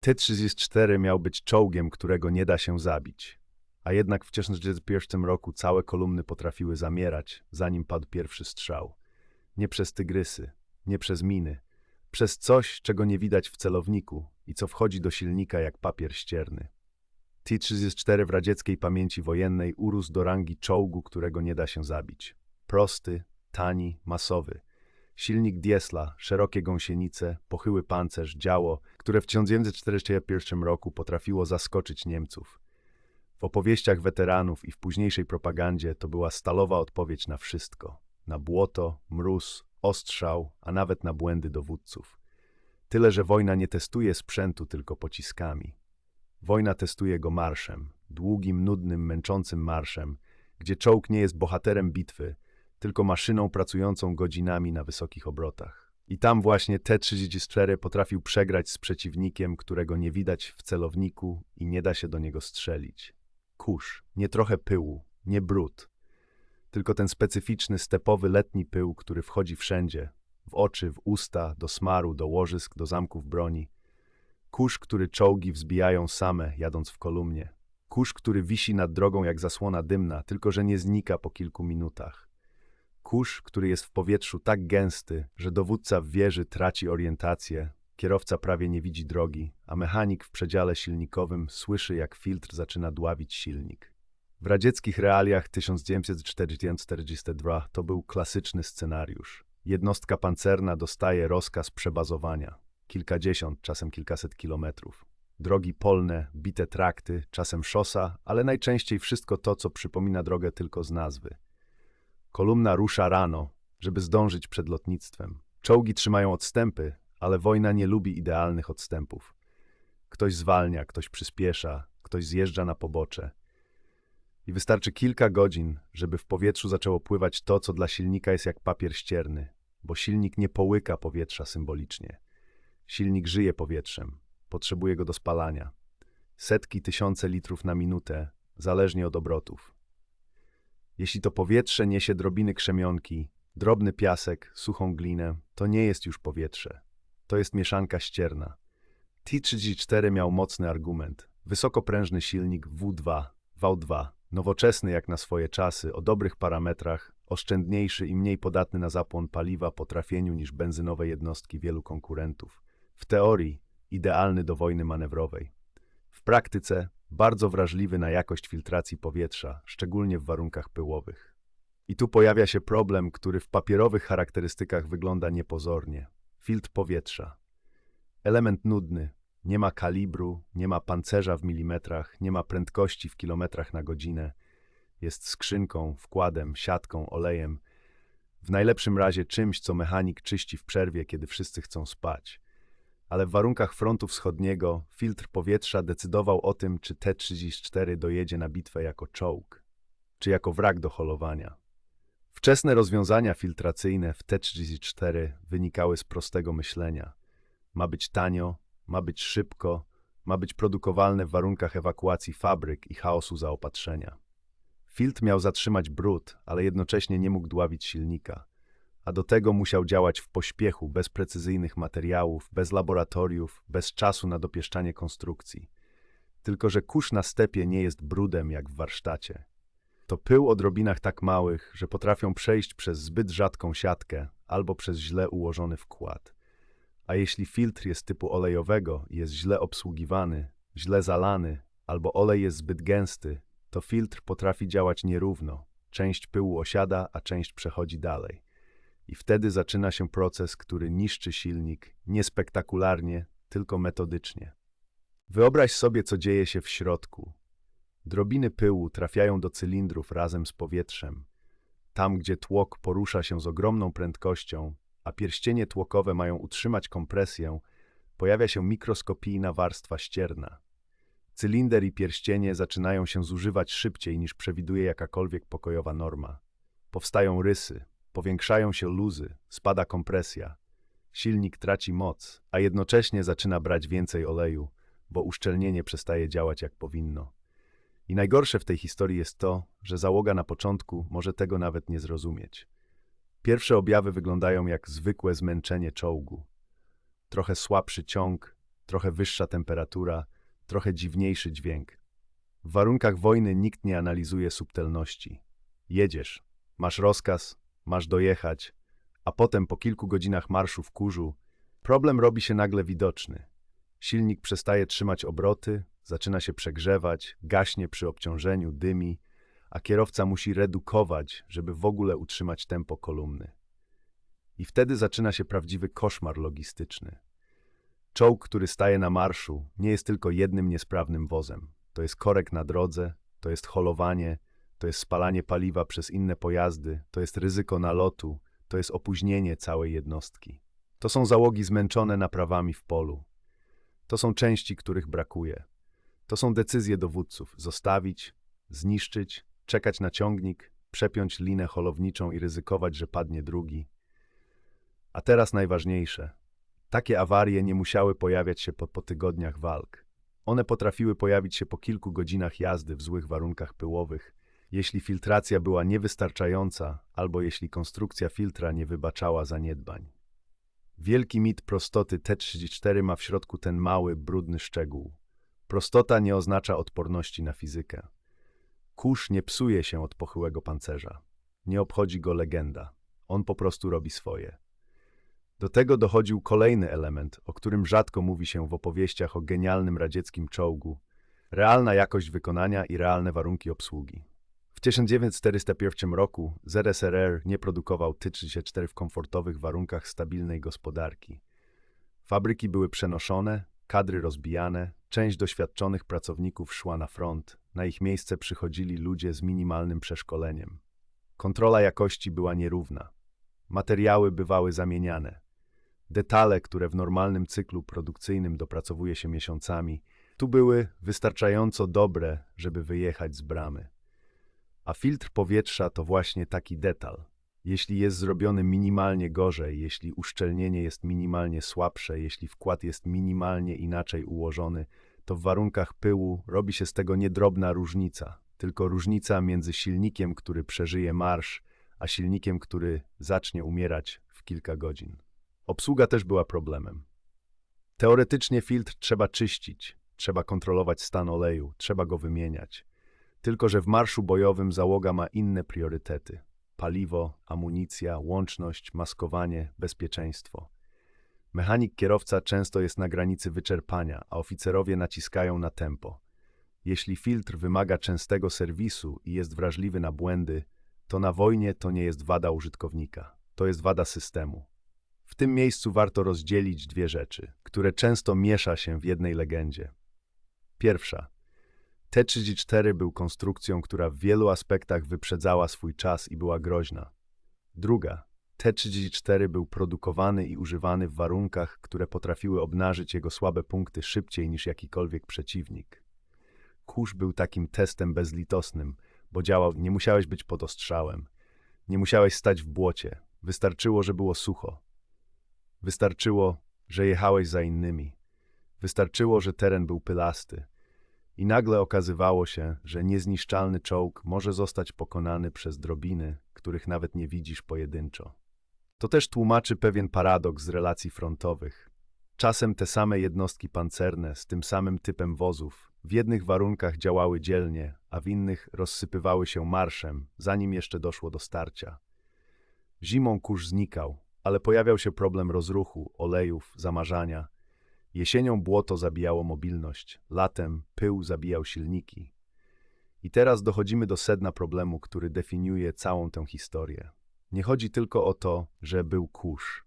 T-34 miał być czołgiem, którego nie da się zabić. A jednak w 1941 roku całe kolumny potrafiły zamierać, zanim padł pierwszy strzał. Nie przez tygrysy, nie przez miny, przez coś, czego nie widać w celowniku i co wchodzi do silnika jak papier ścierny. T-34 w radzieckiej pamięci wojennej urósł do rangi czołgu, którego nie da się zabić. Prosty, tani, masowy. Silnik Diesla, szerokie gąsienice, pochyły pancerz, działo, które w 1941 roku potrafiło zaskoczyć Niemców. W opowieściach weteranów i w późniejszej propagandzie to była stalowa odpowiedź na wszystko. Na błoto, mróz, ostrzał, a nawet na błędy dowódców. Tyle, że wojna nie testuje sprzętu tylko pociskami. Wojna testuje go marszem, długim, nudnym, męczącym marszem, gdzie czołg nie jest bohaterem bitwy, tylko maszyną pracującą godzinami na wysokich obrotach. I tam właśnie T-34 potrafił przegrać z przeciwnikiem, którego nie widać w celowniku i nie da się do niego strzelić. Kurz, nie trochę pyłu, nie brud, tylko ten specyficzny, stepowy letni pył, który wchodzi wszędzie, w oczy, w usta, do smaru, do łożysk, do zamków broni. Kurz, który czołgi wzbijają same, jadąc w kolumnie. Kurz, który wisi nad drogą jak zasłona dymna, tylko że nie znika po kilku minutach. Kurz, który jest w powietrzu tak gęsty, że dowódca w wieży traci orientację, kierowca prawie nie widzi drogi, a mechanik w przedziale silnikowym słyszy, jak filtr zaczyna dławić silnik. W radzieckich realiach 1942 to był klasyczny scenariusz. Jednostka pancerna dostaje rozkaz przebazowania. Kilkadziesiąt, czasem kilkaset kilometrów. Drogi polne, bite trakty, czasem szosa, ale najczęściej wszystko to, co przypomina drogę tylko z nazwy. Kolumna rusza rano, żeby zdążyć przed lotnictwem. Czołgi trzymają odstępy, ale wojna nie lubi idealnych odstępów. Ktoś zwalnia, ktoś przyspiesza, ktoś zjeżdża na pobocze. I wystarczy kilka godzin, żeby w powietrzu zaczęło pływać to, co dla silnika jest jak papier ścierny, bo silnik nie połyka powietrza symbolicznie. Silnik żyje powietrzem, potrzebuje go do spalania. Setki, tysiące litrów na minutę, zależnie od obrotów. Jeśli to powietrze niesie drobiny krzemionki, drobny piasek, suchą glinę, to nie jest już powietrze. To jest mieszanka ścierna. T-34 miał mocny argument. Wysokoprężny silnik W2, V2, nowoczesny jak na swoje czasy, o dobrych parametrach, oszczędniejszy i mniej podatny na zapłon paliwa po trafieniu niż benzynowe jednostki wielu konkurentów. W teorii idealny do wojny manewrowej. W praktyce bardzo wrażliwy na jakość filtracji powietrza, szczególnie w warunkach pyłowych. I tu pojawia się problem, który w papierowych charakterystykach wygląda niepozornie. Filtr powietrza. Element nudny, nie ma kalibru, nie ma pancerza w milimetrach, nie ma prędkości w kilometrach na godzinę. Jest skrzynką, wkładem, siatką, olejem. W najlepszym razie czymś, co mechanik czyści w przerwie, kiedy wszyscy chcą spać. Ale w warunkach frontu wschodniego filtr powietrza decydował o tym, czy T-34 dojedzie na bitwę jako czołg, czy jako wrak do holowania. Wczesne rozwiązania filtracyjne w T-34 wynikały z prostego myślenia. Ma być tanio, ma być szybko, ma być produkowalne w warunkach ewakuacji fabryk i chaosu zaopatrzenia. Filtr miał zatrzymać brud, ale jednocześnie nie mógł dławić silnika, a do tego musiał działać w pośpiechu, bez precyzyjnych materiałów, bez laboratoriów, bez czasu na dopieszczanie konstrukcji. Tylko, że kurz na stepie nie jest brudem jak w warsztacie. To pył o drobinach tak małych, że potrafią przejść przez zbyt rzadką siatkę albo przez źle ułożony wkład. A jeśli filtr jest typu olejowego jest źle obsługiwany, źle zalany, albo olej jest zbyt gęsty, to filtr potrafi działać nierówno. Część pyłu osiada, a część przechodzi dalej. I wtedy zaczyna się proces, który niszczy silnik nie spektakularnie, tylko metodycznie. Wyobraź sobie, co dzieje się w środku. Drobiny pyłu trafiają do cylindrów razem z powietrzem. Tam, gdzie tłok porusza się z ogromną prędkością, a pierścienie tłokowe mają utrzymać kompresję, pojawia się mikroskopijna warstwa ścierna. Cylinder i pierścienie zaczynają się zużywać szybciej niż przewiduje jakakolwiek pokojowa norma. Powstają rysy, powiększają się luzy, spada kompresja. Silnik traci moc, a jednocześnie zaczyna brać więcej oleju, bo uszczelnienie przestaje działać jak powinno. I najgorsze w tej historii jest to, że załoga na początku może tego nawet nie zrozumieć. Pierwsze objawy wyglądają jak zwykłe zmęczenie czołgu. Trochę słabszy ciąg, trochę wyższa temperatura, trochę dziwniejszy dźwięk. W warunkach wojny nikt nie analizuje subtelności. Jedziesz, masz rozkaz, masz dojechać, a potem po kilku godzinach marszu w kurzu problem robi się nagle widoczny. Silnik przestaje trzymać obroty, zaczyna się przegrzewać, gaśnie przy obciążeniu, dymi, a kierowca musi redukować, żeby w ogóle utrzymać tempo kolumny. I wtedy zaczyna się prawdziwy koszmar logistyczny. Czołg, który staje na marszu, nie jest tylko jednym niesprawnym wozem. To jest korek na drodze, to jest holowanie, to jest spalanie paliwa przez inne pojazdy, to jest ryzyko nalotu, to jest opóźnienie całej jednostki. To są załogi zmęczone naprawami w polu. To są części, których brakuje. To są decyzje dowódców: zostawić, zniszczyć, czekać na ciągnik, przepiąć linę holowniczą i ryzykować, że padnie drugi. A teraz najważniejsze. Takie awarie nie musiały pojawiać się po, po tygodniach walk. One potrafiły pojawić się po kilku godzinach jazdy w złych warunkach pyłowych, jeśli filtracja była niewystarczająca albo jeśli konstrukcja filtra nie wybaczała zaniedbań. Wielki mit prostoty T34 ma w środku ten mały, brudny szczegół. Prostota nie oznacza odporności na fizykę. Kurz nie psuje się od pochyłego pancerza. Nie obchodzi go legenda. On po prostu robi swoje. Do tego dochodził kolejny element, o którym rzadko mówi się w opowieściach o genialnym radzieckim czołgu. Realna jakość wykonania i realne warunki obsługi. W 1941 roku ZSRR nie produkował T-34 w komfortowych warunkach stabilnej gospodarki. Fabryki były przenoszone, kadry rozbijane, część doświadczonych pracowników szła na front, na ich miejsce przychodzili ludzie z minimalnym przeszkoleniem. Kontrola jakości była nierówna. Materiały bywały zamieniane. Detale, które w normalnym cyklu produkcyjnym dopracowuje się miesiącami, tu były wystarczająco dobre, żeby wyjechać z bramy. A filtr powietrza to właśnie taki detal. Jeśli jest zrobiony minimalnie gorzej, jeśli uszczelnienie jest minimalnie słabsze, jeśli wkład jest minimalnie inaczej ułożony, to w warunkach pyłu robi się z tego niedrobna różnica, tylko różnica między silnikiem, który przeżyje marsz, a silnikiem, który zacznie umierać w kilka godzin. Obsługa też była problemem. Teoretycznie filtr trzeba czyścić, trzeba kontrolować stan oleju, trzeba go wymieniać. Tylko, że w marszu bojowym załoga ma inne priorytety. Paliwo, amunicja, łączność, maskowanie, bezpieczeństwo. Mechanik kierowca często jest na granicy wyczerpania, a oficerowie naciskają na tempo. Jeśli filtr wymaga częstego serwisu i jest wrażliwy na błędy, to na wojnie to nie jest wada użytkownika, to jest wada systemu. W tym miejscu warto rozdzielić dwie rzeczy, które często miesza się w jednej legendzie. Pierwsza. T-34 był konstrukcją, która w wielu aspektach wyprzedzała swój czas i była groźna. Druga. T-34 był produkowany i używany w warunkach, które potrafiły obnażyć jego słabe punkty szybciej niż jakikolwiek przeciwnik. Kurz był takim testem bezlitosnym, bo działał, nie musiałeś być pod ostrzałem, nie musiałeś stać w błocie, wystarczyło, że było sucho. Wystarczyło, że jechałeś za innymi. Wystarczyło, że teren był pylasty. I nagle okazywało się, że niezniszczalny czołg może zostać pokonany przez drobiny, których nawet nie widzisz pojedynczo. To też tłumaczy pewien paradoks z relacji frontowych. Czasem te same jednostki pancerne z tym samym typem wozów w jednych warunkach działały dzielnie, a w innych rozsypywały się marszem, zanim jeszcze doszło do starcia. Zimą kurz znikał, ale pojawiał się problem rozruchu, olejów, zamarzania. Jesienią błoto zabijało mobilność, latem pył zabijał silniki. I teraz dochodzimy do sedna problemu, który definiuje całą tę historię. Nie chodzi tylko o to, że był kurz.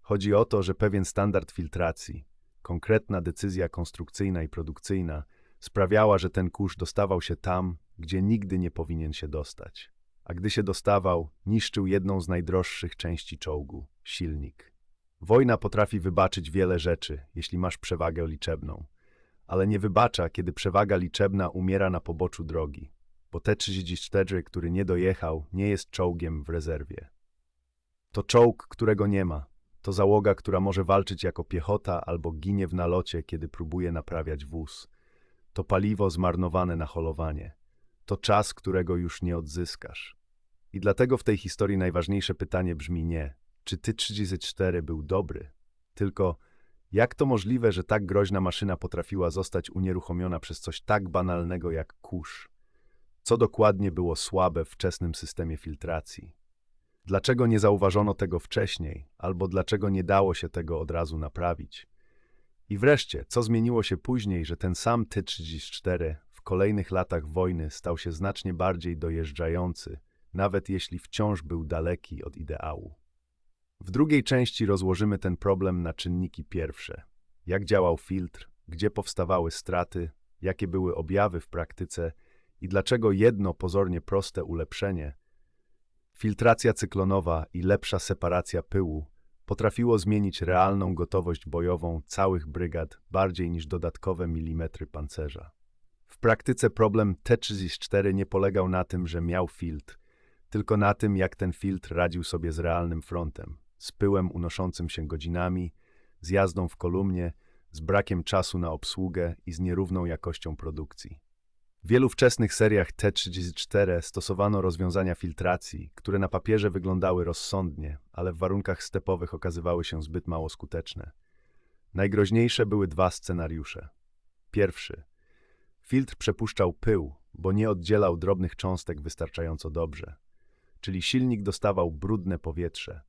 Chodzi o to, że pewien standard filtracji, konkretna decyzja konstrukcyjna i produkcyjna sprawiała, że ten kurz dostawał się tam, gdzie nigdy nie powinien się dostać. A gdy się dostawał, niszczył jedną z najdroższych części czołgu silnik. Wojna potrafi wybaczyć wiele rzeczy, jeśli masz przewagę liczebną, ale nie wybacza, kiedy przewaga liczebna umiera na poboczu drogi bo T-34, który nie dojechał, nie jest czołgiem w rezerwie. To czołg, którego nie ma. To załoga, która może walczyć jako piechota albo ginie w nalocie, kiedy próbuje naprawiać wóz. To paliwo zmarnowane na holowanie. To czas, którego już nie odzyskasz. I dlatego w tej historii najważniejsze pytanie brzmi nie, czy Ty-34 był dobry, tylko Jak to możliwe, że tak groźna maszyna potrafiła zostać unieruchomiona przez coś tak banalnego jak kurz? Co dokładnie było słabe w wczesnym systemie filtracji? Dlaczego nie zauważono tego wcześniej, albo dlaczego nie dało się tego od razu naprawić? I wreszcie, co zmieniło się później, że ten sam T-34 w kolejnych latach wojny stał się znacznie bardziej dojeżdżający, nawet jeśli wciąż był daleki od ideału? W drugiej części rozłożymy ten problem na czynniki pierwsze. Jak działał filtr, gdzie powstawały straty, jakie były objawy w praktyce i dlaczego jedno pozornie proste ulepszenie, filtracja cyklonowa i lepsza separacja pyłu, potrafiło zmienić realną gotowość bojową całych brygad bardziej niż dodatkowe milimetry pancerza. W praktyce problem T-34 nie polegał na tym, że miał filtr, tylko na tym, jak ten filtr radził sobie z realnym frontem z pyłem unoszącym się godzinami, z jazdą w kolumnie, z brakiem czasu na obsługę i z nierówną jakością produkcji. W wielu wczesnych seriach T-34 stosowano rozwiązania filtracji, które na papierze wyglądały rozsądnie, ale w warunkach stepowych okazywały się zbyt mało skuteczne. Najgroźniejsze były dwa scenariusze. Pierwszy. Filtr przepuszczał pył, bo nie oddzielał drobnych cząstek wystarczająco dobrze. Czyli silnik dostawał brudne powietrze,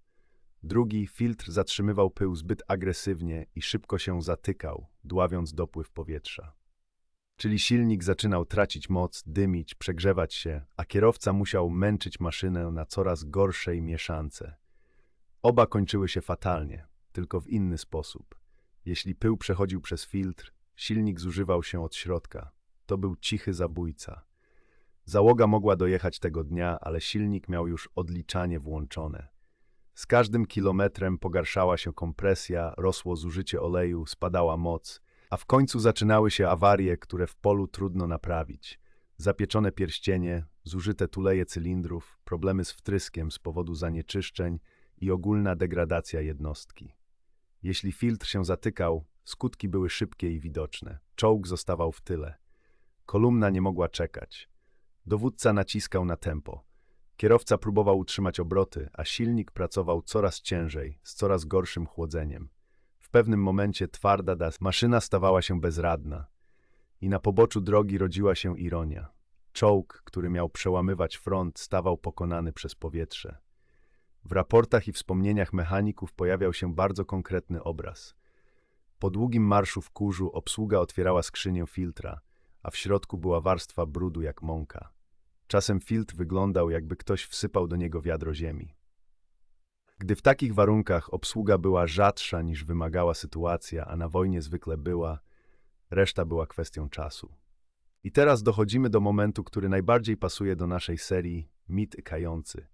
Drugi filtr zatrzymywał pył zbyt agresywnie i szybko się zatykał, dławiąc dopływ powietrza. Czyli silnik zaczynał tracić moc, dymić, przegrzewać się, a kierowca musiał męczyć maszynę na coraz gorszej mieszance. Oba kończyły się fatalnie, tylko w inny sposób. Jeśli pył przechodził przez filtr, silnik zużywał się od środka. To był cichy zabójca. Załoga mogła dojechać tego dnia, ale silnik miał już odliczanie włączone. Z każdym kilometrem pogarszała się kompresja, rosło zużycie oleju, spadała moc, a w końcu zaczynały się awarie, które w polu trudno naprawić. Zapieczone pierścienie, zużyte tuleje cylindrów, problemy z wtryskiem z powodu zanieczyszczeń i ogólna degradacja jednostki. Jeśli filtr się zatykał, skutki były szybkie i widoczne. Czołg zostawał w tyle. Kolumna nie mogła czekać. Dowódca naciskał na tempo. Kierowca próbował utrzymać obroty, a silnik pracował coraz ciężej, z coraz gorszym chłodzeniem. W pewnym momencie twarda das maszyna stawała się bezradna. I na poboczu drogi rodziła się ironia. Czołg, który miał przełamywać front, stawał pokonany przez powietrze. W raportach i wspomnieniach mechaników pojawiał się bardzo konkretny obraz. Po długim marszu w kurzu obsługa otwierała skrzynię filtra, a w środku była warstwa brudu jak mąka. Czasem filtr wyglądał, jakby ktoś wsypał do niego wiadro ziemi. Gdy w takich warunkach obsługa była rzadsza niż wymagała sytuacja, a na wojnie zwykle była, reszta była kwestią czasu. I teraz dochodzimy do momentu, który najbardziej pasuje do naszej serii Mit Kający.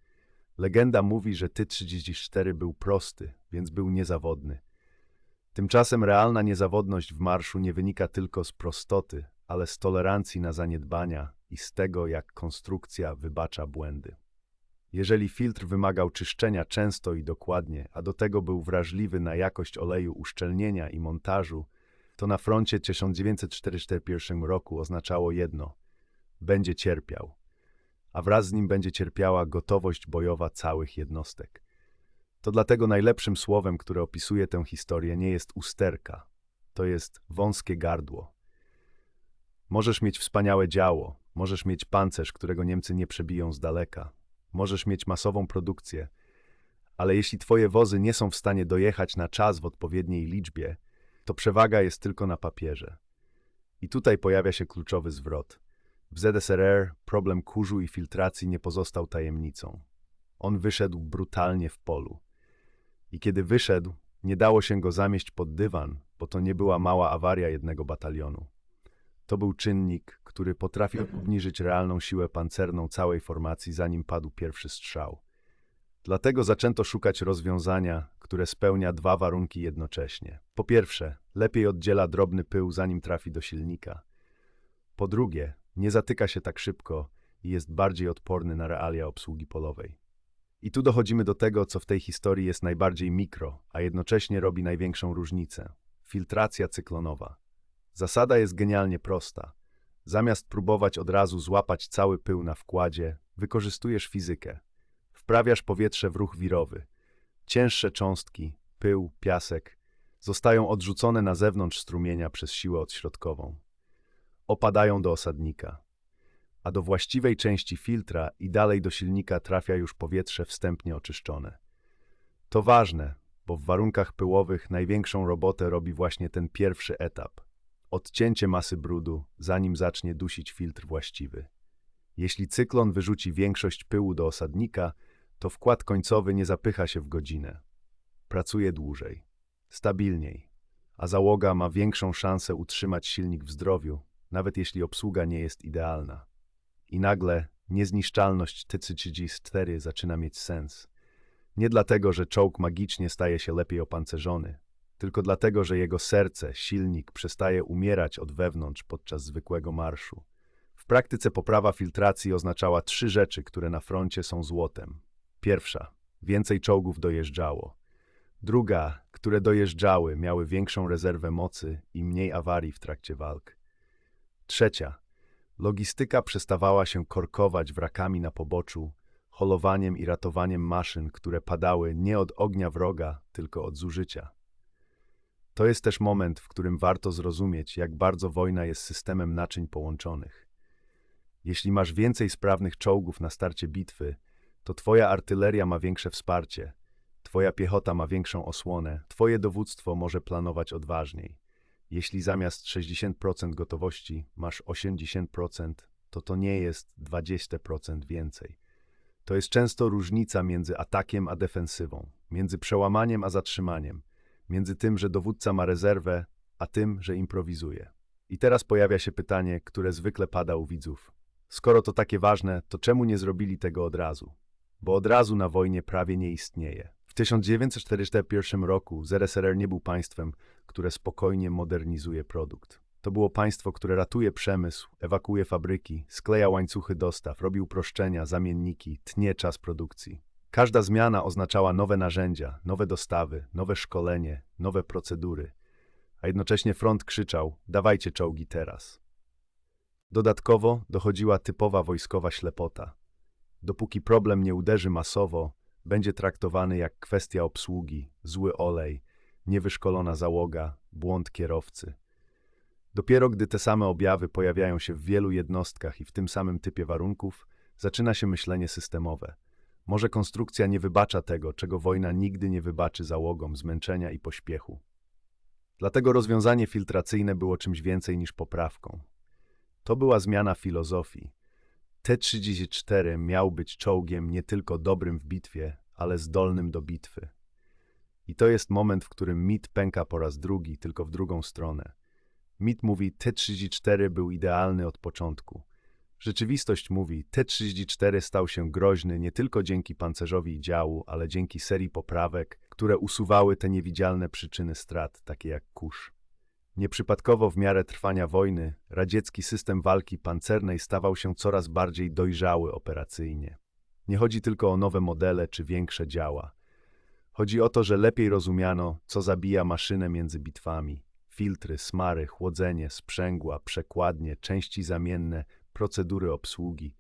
Legenda mówi, że Ty-34 był prosty, więc był niezawodny. Tymczasem realna niezawodność w marszu nie wynika tylko z prostoty, ale z tolerancji na zaniedbania i z tego, jak konstrukcja wybacza błędy. Jeżeli filtr wymagał czyszczenia często i dokładnie, a do tego był wrażliwy na jakość oleju uszczelnienia i montażu, to na froncie 1941 roku oznaczało jedno – będzie cierpiał, a wraz z nim będzie cierpiała gotowość bojowa całych jednostek. To dlatego najlepszym słowem, które opisuje tę historię, nie jest usterka, to jest wąskie gardło. Możesz mieć wspaniałe działo, możesz mieć pancerz, którego Niemcy nie przebiją z daleka, możesz mieć masową produkcję, ale jeśli twoje wozy nie są w stanie dojechać na czas w odpowiedniej liczbie, to przewaga jest tylko na papierze. I tutaj pojawia się kluczowy zwrot. W ZSRR problem kurzu i filtracji nie pozostał tajemnicą. On wyszedł brutalnie w polu. I kiedy wyszedł, nie dało się go zamieść pod dywan, bo to nie była mała awaria jednego batalionu. To był czynnik, który potrafił obniżyć realną siłę pancerną całej formacji, zanim padł pierwszy strzał. Dlatego zaczęto szukać rozwiązania, które spełnia dwa warunki jednocześnie. Po pierwsze, lepiej oddziela drobny pył, zanim trafi do silnika. Po drugie, nie zatyka się tak szybko i jest bardziej odporny na realia obsługi polowej. I tu dochodzimy do tego, co w tej historii jest najbardziej mikro, a jednocześnie robi największą różnicę. Filtracja cyklonowa. Zasada jest genialnie prosta. Zamiast próbować od razu złapać cały pył na wkładzie, wykorzystujesz fizykę. Wprawiasz powietrze w ruch wirowy. Cięższe cząstki, pył, piasek zostają odrzucone na zewnątrz strumienia przez siłę odśrodkową. Opadają do osadnika, a do właściwej części filtra i dalej do silnika trafia już powietrze wstępnie oczyszczone. To ważne, bo w warunkach pyłowych największą robotę robi właśnie ten pierwszy etap odcięcie masy brudu, zanim zacznie dusić filtr właściwy. Jeśli cyklon wyrzuci większość pyłu do osadnika, to wkład końcowy nie zapycha się w godzinę. Pracuje dłużej, stabilniej, a załoga ma większą szansę utrzymać silnik w zdrowiu, nawet jeśli obsługa nie jest idealna. I nagle niezniszczalność TC-34 zaczyna mieć sens. Nie dlatego, że czołg magicznie staje się lepiej opancerzony, tylko dlatego, że jego serce, silnik przestaje umierać od wewnątrz podczas zwykłego marszu. W praktyce poprawa filtracji oznaczała trzy rzeczy, które na froncie są złotem. Pierwsza, więcej czołgów dojeżdżało. Druga, które dojeżdżały, miały większą rezerwę mocy i mniej awarii w trakcie walk. Trzecia, logistyka przestawała się korkować wrakami na poboczu, holowaniem i ratowaniem maszyn, które padały nie od ognia wroga, tylko od zużycia. To jest też moment, w którym warto zrozumieć, jak bardzo wojna jest systemem naczyń połączonych. Jeśli masz więcej sprawnych czołgów na starcie bitwy, to twoja artyleria ma większe wsparcie, twoja piechota ma większą osłonę, twoje dowództwo może planować odważniej. Jeśli zamiast 60% gotowości masz 80%, to to nie jest 20% więcej. To jest często różnica między atakiem a defensywą, między przełamaniem a zatrzymaniem, między tym, że dowódca ma rezerwę, a tym, że improwizuje. I teraz pojawia się pytanie, które zwykle pada u widzów. Skoro to takie ważne, to czemu nie zrobili tego od razu? Bo od razu na wojnie prawie nie istnieje. W 1941 roku ZSRR nie był państwem, które spokojnie modernizuje produkt. To było państwo, które ratuje przemysł, ewakuuje fabryki, skleja łańcuchy dostaw, robi uproszczenia, zamienniki, tnie czas produkcji. Każda zmiana oznaczała nowe narzędzia, nowe dostawy, nowe szkolenie, nowe procedury, a jednocześnie front krzyczał: dawajcie czołgi teraz. Dodatkowo dochodziła typowa wojskowa ślepota. Dopóki problem nie uderzy masowo, będzie traktowany jak kwestia obsługi, zły olej, niewyszkolona załoga, błąd kierowcy. Dopiero gdy te same objawy pojawiają się w wielu jednostkach i w tym samym typie warunków, zaczyna się myślenie systemowe. Może konstrukcja nie wybacza tego, czego wojna nigdy nie wybaczy załogom zmęczenia i pośpiechu. Dlatego rozwiązanie filtracyjne było czymś więcej niż poprawką. To była zmiana filozofii. T-34 miał być czołgiem nie tylko dobrym w bitwie, ale zdolnym do bitwy. I to jest moment, w którym mit pęka po raz drugi, tylko w drugą stronę. Mit mówi, T-34 był idealny od początku. Rzeczywistość mówi, T-34 stał się groźny nie tylko dzięki pancerzowi i działu, ale dzięki serii poprawek, które usuwały te niewidzialne przyczyny strat, takie jak kurz. Nieprzypadkowo w miarę trwania wojny radziecki system walki pancernej stawał się coraz bardziej dojrzały operacyjnie. Nie chodzi tylko o nowe modele czy większe działa. Chodzi o to, że lepiej rozumiano, co zabija maszynę między bitwami. Filtry, smary, chłodzenie, sprzęgła, przekładnie, części zamienne, procedury obsługi.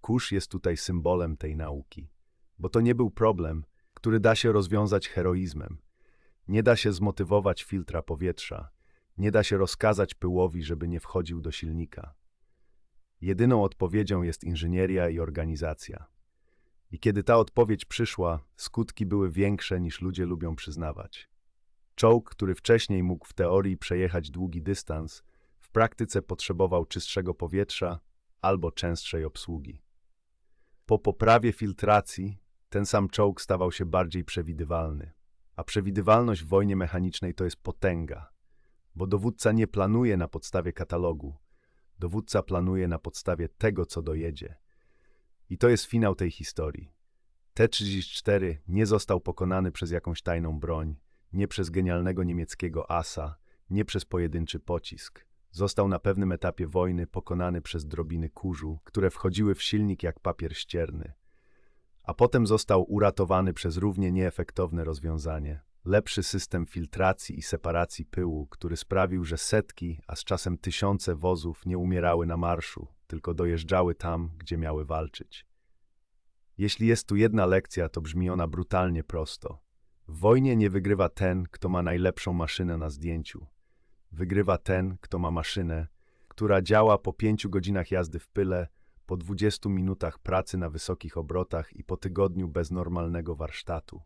Kurz jest tutaj symbolem tej nauki, bo to nie był problem, który da się rozwiązać heroizmem. Nie da się zmotywować filtra powietrza, nie da się rozkazać pyłowi, żeby nie wchodził do silnika. Jedyną odpowiedzią jest inżynieria i organizacja. I kiedy ta odpowiedź przyszła, skutki były większe niż ludzie lubią przyznawać. Czołg, który wcześniej mógł w teorii przejechać długi dystans, w praktyce potrzebował czystszego powietrza albo częstszej obsługi. Po poprawie filtracji ten sam czołg stawał się bardziej przewidywalny, a przewidywalność w wojnie mechanicznej to jest potęga, bo dowódca nie planuje na podstawie katalogu, dowódca planuje na podstawie tego, co dojedzie. I to jest finał tej historii. T-34 nie został pokonany przez jakąś tajną broń, nie przez genialnego niemieckiego asa, nie przez pojedynczy pocisk. Został na pewnym etapie wojny pokonany przez drobiny kurzu, które wchodziły w silnik jak papier ścierny. A potem został uratowany przez równie nieefektowne rozwiązanie. Lepszy system filtracji i separacji pyłu, który sprawił, że setki, a z czasem tysiące wozów nie umierały na marszu, tylko dojeżdżały tam, gdzie miały walczyć. Jeśli jest tu jedna lekcja, to brzmi ona brutalnie prosto. W wojnie nie wygrywa ten, kto ma najlepszą maszynę na zdjęciu. Wygrywa ten, kto ma maszynę, która działa po pięciu godzinach jazdy w pyle, po 20 minutach pracy na wysokich obrotach i po tygodniu bez normalnego warsztatu.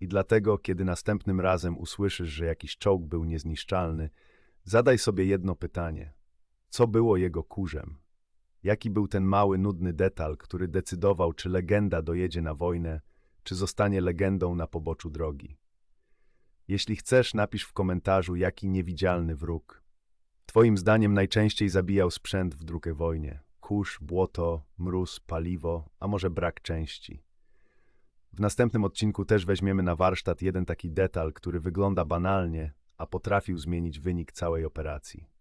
I dlatego, kiedy następnym razem usłyszysz, że jakiś czołg był niezniszczalny, zadaj sobie jedno pytanie. Co było jego kurzem? Jaki był ten mały, nudny detal, który decydował, czy legenda dojedzie na wojnę, czy zostanie legendą na poboczu drogi? Jeśli chcesz, napisz w komentarzu, jaki niewidzialny wróg. Twoim zdaniem najczęściej zabijał sprzęt w drugiej wojnie. Kurz, błoto, mróz, paliwo, a może brak części. W następnym odcinku też weźmiemy na warsztat jeden taki detal, który wygląda banalnie, a potrafił zmienić wynik całej operacji.